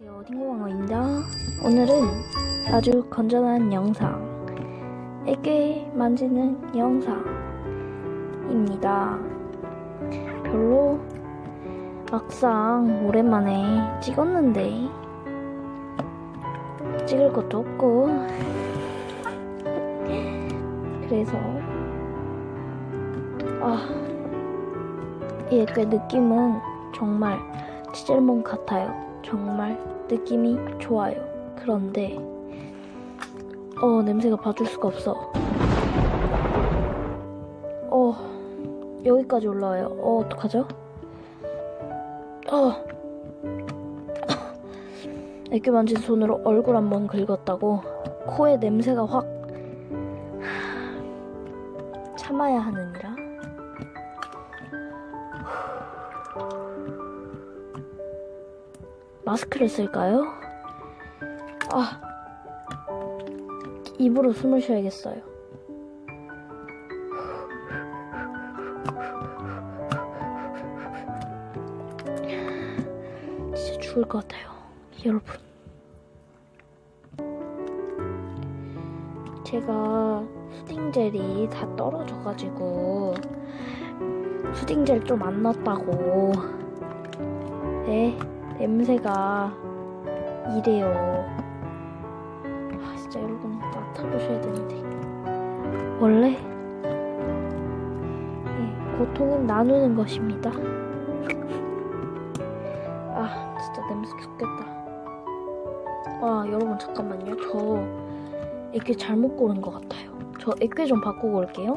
안녕하세요 팅고왕어입니다? 오늘은 아주 건전한 영상 애기 만지는 영상입니다. 별로 막상 오랜만에 찍었는데 찍을 것도 없고. 그래서 아이 애기 느낌은 정말 치젤몬 같아요 정말 느낌이 좋아요. 그런데 어 냄새가 봐줄 수가 없어. 어 여기까지 올라와요. 어 어떡하죠? 어 애교 만진 손으로 얼굴 한번 긁었다고 코에 냄새가 확 참아야 하느니라. 마스크를 쓸까요? 아, 입으로 숨을 쉬어야겠어요. 진짜 죽을 것 같아요, 여러분. 제가 수딩젤이 다 떨어져가지고 수딩젤 좀 안 넣었다고. 네. 냄새가 이래요. 아, 진짜 여러분 맡아보셔야 되는데. 원래 예, 고통은 나누는 것입니다. 아, 진짜 냄새 죽겠다. 아, 여러분 잠깐만요. 저 액괴 잘못 고른 것 같아요. 저 액괴 좀 바꾸고 올게요.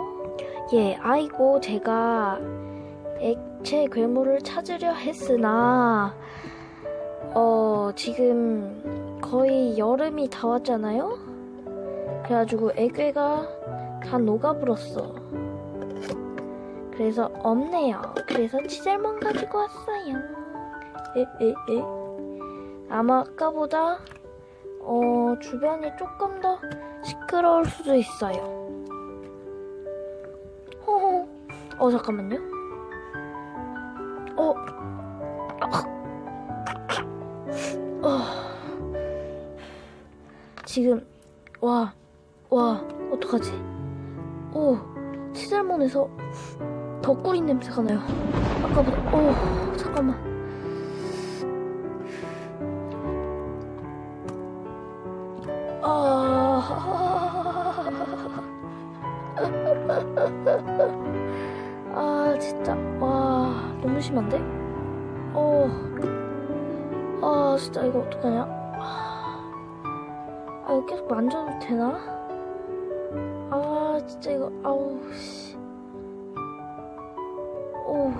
예, 아이고 제가 액체 괴물을 찾으려 했으나 어, 지금 거의 여름이 다 왔잖아요? 그래가지고 애괴가 다 녹아불었어. 그래서 없네요. 그래서 치잘만 가지고 왔어요. 에, 에, 에. 아마 아까보다, 어, 주변이 조금 더 시끄러울 수도 있어요. 호호. 어, 잠깐만요. 어, 어, 지금 와, 와, 어떡하지? 오, 치잘몬에서 더 꿀인 냄새가 나요. 아까보다, 오, 잠깐만. 아, 아, 진짜, 와, 너무 심한데? 어. 아 진짜 이거 어떡하냐 아 이거 계속 만져도 되나? 아 진짜 이거 아우 씨 오,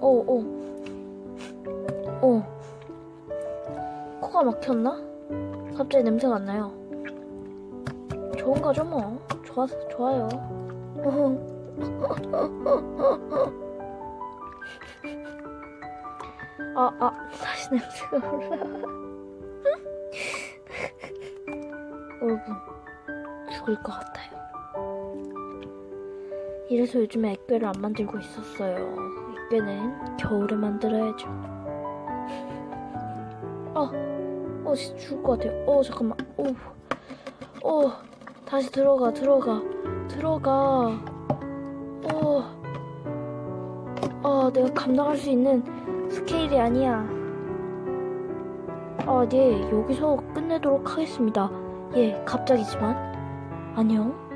오, 오, 오, 코가 막혔나? 갑자기 냄새가 안 나요. 좋은 거죠 뭐. 좋아서 좋아요. 아, 아, 다시 냄새가 올라. 여러분, 죽을 것 같아요. 이래서 요즘에 액괴를 안 만들고 있었어요. 액괴는 겨울에 만들어야죠. 어, 어, 진짜 죽을 것 같아요. 어, 잠깐만. 오, 어, 다시 들어가, 들어가, 들어가. 어, 어, 내가 감당할 수 있는 스케일이 아니야. 아, 네, 여기서 끝내도록 하겠습니다. 예, 갑자기지만. 안녕.